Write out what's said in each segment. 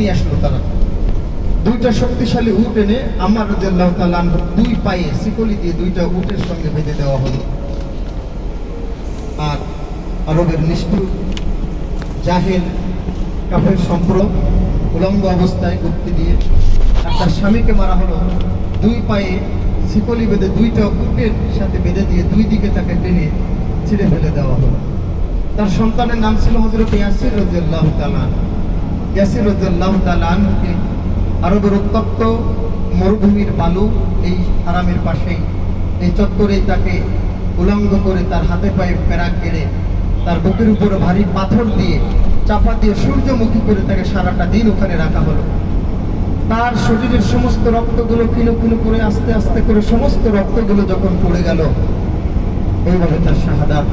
নিয়ে আসলো তারা। দুইটা শক্তিশালী উট এনে আমার দুই পায়ে শিকলি দিয়ে দুইটা উটের সঙ্গে বেঁধে দেওয়া হলো। আর আরবের নিষ্ঠুর, জাহেল, কাফের সম্প্র উলঙ্গ অবস্থায় গুপ্তি দিয়ে তার স্বামীকে মারা হলো। দুই পায়ে শিকলি বেঁধে দুইটা উটের সাথে বেঁধে দিয়ে দুই দিকে তাকে টেনে ছিঁড়ে ফেলে দেওয়া হলো। তার সন্তানের নাম ছিল হজরত ইয়াসির রাজিয়াল্লাহ তালান ইয়াসির রাজিয়াল্লাহ তালানকে আরবের উত্তপ্ত মরুভূমির বালু এই হারামের পাশেই, এই চত্বরেই তাকে উলঙ্গ করে তার হাতে পায়ে প্যারাক কেড়ে তার বুকের উপরে ভারী পাথর দিয়ে চাপা দিয়ে সূর্যমুখী করে তাকে সারাটা দিন ওখানে রাখা হলো। তার শরীরের সমস্ত রক্তগুলো কিলো কিলো করে আস্তে আস্তে করে সমস্ত রক্তগুলো যখন পড়ে গেল, এইভাবে তার শাহাদাত।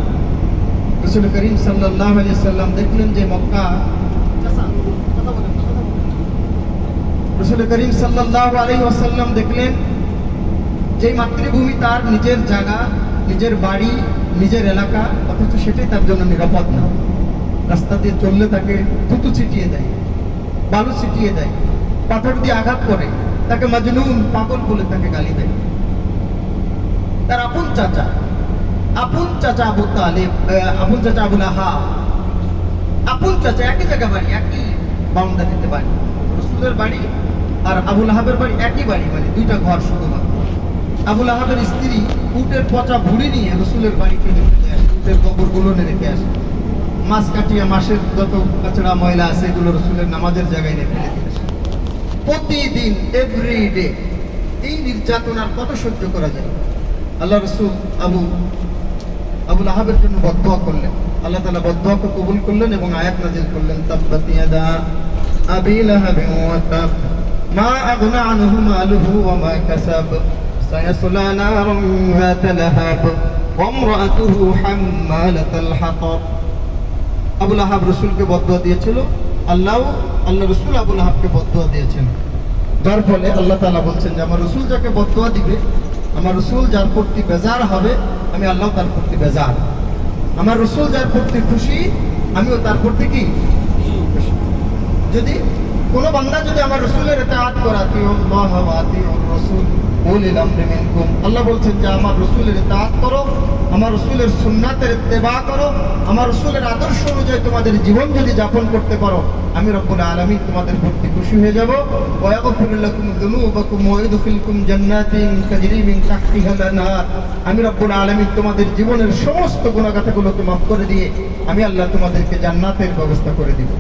রসুল করিম সাল্লাহ সাল্লাম দেখলেন যে মক্কা করিম সাল্লাহ দেখলেন যে মাতৃভূমি তার নিজের জায়গা, নিজের বাড়ি, নিজের এলাকা, অথচ সেটাই তার জন্য নিরাপদ না। রাস্তা দিয়ে চললে তাকে থুতু ছিটিয়ে দেয়, বালু ছিটিয়ে দেয়, পাথর দিয়ে আঘাত করে, তাকে মাজনুন পাগল বলে তাকে গালি দেয়। তার আপন চাচা আপন চাচা আবু তালেব আপন চাচা আবুল আহা আপন চাচা একই জায়গা বাড়ি, একই বাউন্ডারিতে বাড়ি রসুলের বাড়ি আর আবুল আহাবের বাড়ি একই বাড়ি মানে দুইটা ঘর শুধুমাত্র। আবুল আহাবের স্ত্রী উটের পচা ভুড়ি নিয়ে রসুলের বাড়িতে রেখে আসে উটের রেখে আসে। মাছ কাটিয়ে মাসের যত কাছড়া ময়লা আছে, এগুলো রসুলের নামাজের জায়গায় রেখে রেখে আসে। প্রতিদিন এভরি ডে এই নির্যাতন আর কত সহ্য করা যায়? আল্লাহ রসুল আবু, আবুল আহাবের জন্য বদয়া করলেন। আল্লাহ তালা বদয়াকে কবুল করলেন এবং আয়াত নাজিল করলেন, তাব্বাত ইয়াদা আবি লাহাবিন ওয়া তাব, মা আগনা আনহু মালুহু ওয়া মা কাসাব, সায়াসলা নারান যাতা লাহাব ইমরাতুহু হাম্মালাতাল হাতাব। আবুল আহাব রসুলকে বদয়া দিয়েছিল, আল্লাহ আল্লাহ রসুল আবুল আহাবকে বদয়া দিয়েছেন। যার ফলে আল্লাহ তালা বলছেন যে, আমার রসুল যাকে বদয়া দিবে, আমার রসুল যার প্রতি বেজার হবে, আমি আল্লাহ তার প্রতি বেজার। আমার রসুল যার প্রতি খুশি, আমিও তার প্রতি কি। যদি কোনো বাংলা যদি আমার রসুলের এটা আত আল্লাহ ওয়া আতিউ রসুল উলিল আমরি মিনকুম আল্লাহ বলছেন যে, আমার রসুলের এতাআত করো, আমার রসুলের সুন্নাতের ইত্তেবা করো, আমার রসুলের আদর্শ অনুযায়ী তোমাদের জীবন যদি যাপন করতে পারো, আমি রব্বুল আলামিন তোমাদের প্রতি খুশি হয়ে যাব। আমি রব্বুল আলামিন তোমাদের জীবনের সমস্ত গুনাহগাতাগুলোকে মাফ করে দিয়ে আমি আল্লাহ তোমাদেরকে জান্নাতের ব্যবস্থা করে দিব।